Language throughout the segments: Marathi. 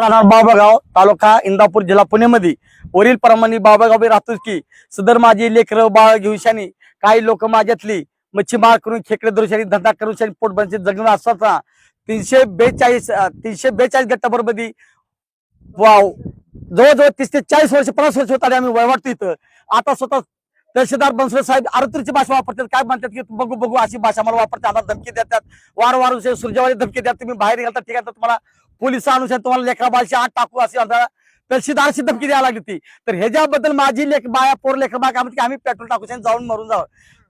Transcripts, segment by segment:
राहणार बाबागाव तालुका इंदापूर जिल्हा पुणेमध्ये. वरील प्रमाणे बाबागाव राहतोच की सदर माझी लेकर बाळ घेऊशानी काही लोक माझ्यातली मच्छीमार करून खेकडे धरुशानी धंदा करून शानी पोट बनचे असताना तीनशे बेचाळीस तीनशे बेचाळीस गट्टाभर वाव. जवळजवळ तीस ते चाळीस वर्ष पन्नास वर्ष होत आले आम्ही वळवाटतो इथं. आता स्वतः तहसीलदार बनसोडे साहेब आरतूरची भाषा वापरतात. काय म्हणतात की बघू बघू अशी भाषा मला वापरतात. आता धमकी देतात. वारंवार वार धमकी देतात. तुम्ही बाहेर गेला ठीक आहे. तुम्हाला पोलीस अनुसार तुम्हाला लेकरा आठ आत टाकू असे आता सिद्ध धमकी द्यायला लागली ती तर ह्याच्याबद्दल माझी लेख बाया पोर लेकर बाय काय म्हणते की आम्ही पेट्रोल टाकू जाऊन मरून जावं.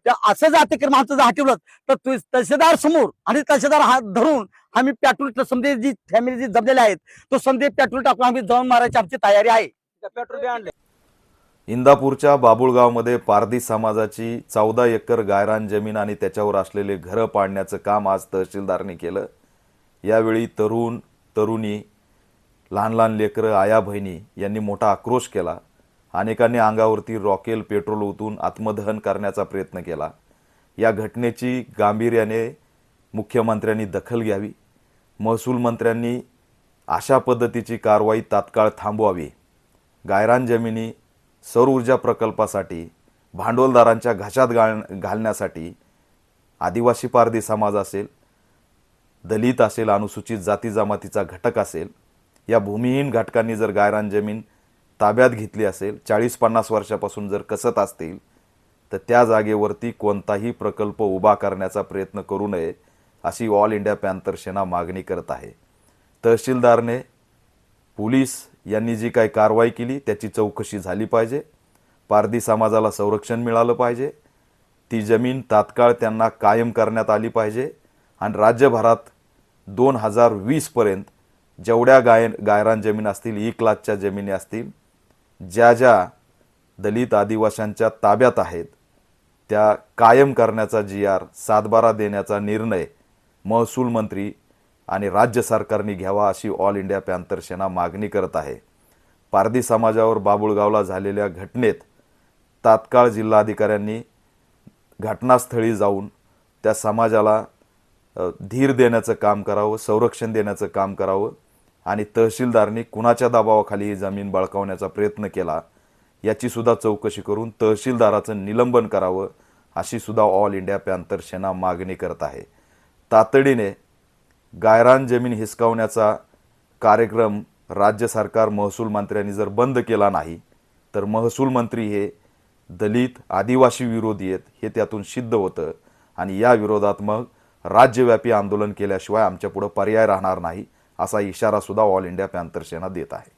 तर असं जर अतिक्रम आमचं जर हटवलं तर तहसीलदार समोर आणि तहसीलदार हात धरून आम्ही पेट्रोल समजे जी फॅमिली जी जमलेली आहेत तो समजे पेट्रोल टाकून आम्ही जाऊन मारायची आमची तयारी आहे. पेट्रोल आणले इंदापूरच्या बाबुळगावमध्ये पारधी समाजाची चौदा एकर गायरान जमीन आणि त्याच्यावर असलेले घरं पाडण्याचं काम आज तहसीलदारने केलं. यावेळी तरुण तरुणी लहान लहान लेकरं आया बहिणी यांनी मोठा आक्रोश केला. अनेकांनी अंगावरती रॉकेल पेट्रोल ओतून आत्मदहन करण्याचा प्रयत्न केला. या घटनेची गांभीर्याने मुख्यमंत्र्यांनी दखल घ्यावी. महसूल मंत्र्यांनी अशा पद्धतीची कारवाई तात्काळ थांबवावी. गायरान जमिनी सौर ऊर्जा प्रकल्पासाठी भांडवलदारांच्या घशात घाल घालण्यासाठी आदिवासी पारधी समाज असेल दलित असेल अनुसूचित जाती जमातीचा घटक असेल या भूमिहीन घटकांनी जर गायरान जमीन ताब्यात घेतली असेल चाळीस पन्नास वर्षापासून जर कसत असतील तर त्या जागेवरती कोणताही प्रकल्प उभा करण्याचा प्रयत्न करू नये अशी ऑल इंडिया पॅन्थर सेना मागणी करत आहे. तहसीलदारने पोलीस यांनी जी काही कारवाई केली त्याची चौकशी झाली पाहिजे. पारधी समाजाला संरक्षण मिळालं पाहिजे. ती जमीन तात्काळ त्यांना कायम करण्यात आली पाहिजे. आणि राज्यभरात दोन हजार वीसपर्यंत जेवढ्या गायन गायरान जमीन असतील एक लाखच्या जमिनी असतील ज्या ज्या दलित आदिवाशांच्या ताब्यात आहेत त्या कायम करण्याचा जी आर सातबारा देण्याचा निर्णय महसूल मंत्री आणि राज्य सरकारने घ्यावा अशी ऑल इंडिया पॅन्थर सेना मागणी करत आहे. पारधी समाजावर बाबुळगावला झालेल्या घटनेत तात्काळ जिल्हाधिकाऱ्यांनी घटनास्थळी जाऊन त्या समाजाला धीर देण्याचं काम करावं संरक्षण देण्याचं काम करावं आणि तहसीलदारनी कुणाच्या दबावाखाली ही जमीन बळकावण्याचा प्रयत्न केला याची सुद्धा चौकशी करून तहसीलदाराचं निलंबन करावं अशी सुद्धा ऑल इंडिया पॅन्थर सेना मागणी करत आहे. तातडीने गायरान जमीन हिसकावण्याचा कार्यक्रम राज्य सरकार महसूल मंत्र्यांनी जर बंद केला नाही तर महसूल मंत्री हे दलित आदिवासी विरोधी आहेत हे त्यातून सिद्ध होतं आणि या विरोधात मग राज्यव्यापी आंदोलन केल्याशिवाय आमच्या पुढं पर्याय राहणार नाही असा इशारा सुद्धा ऑल इंडिया पॅन्थर सेना देत आहे.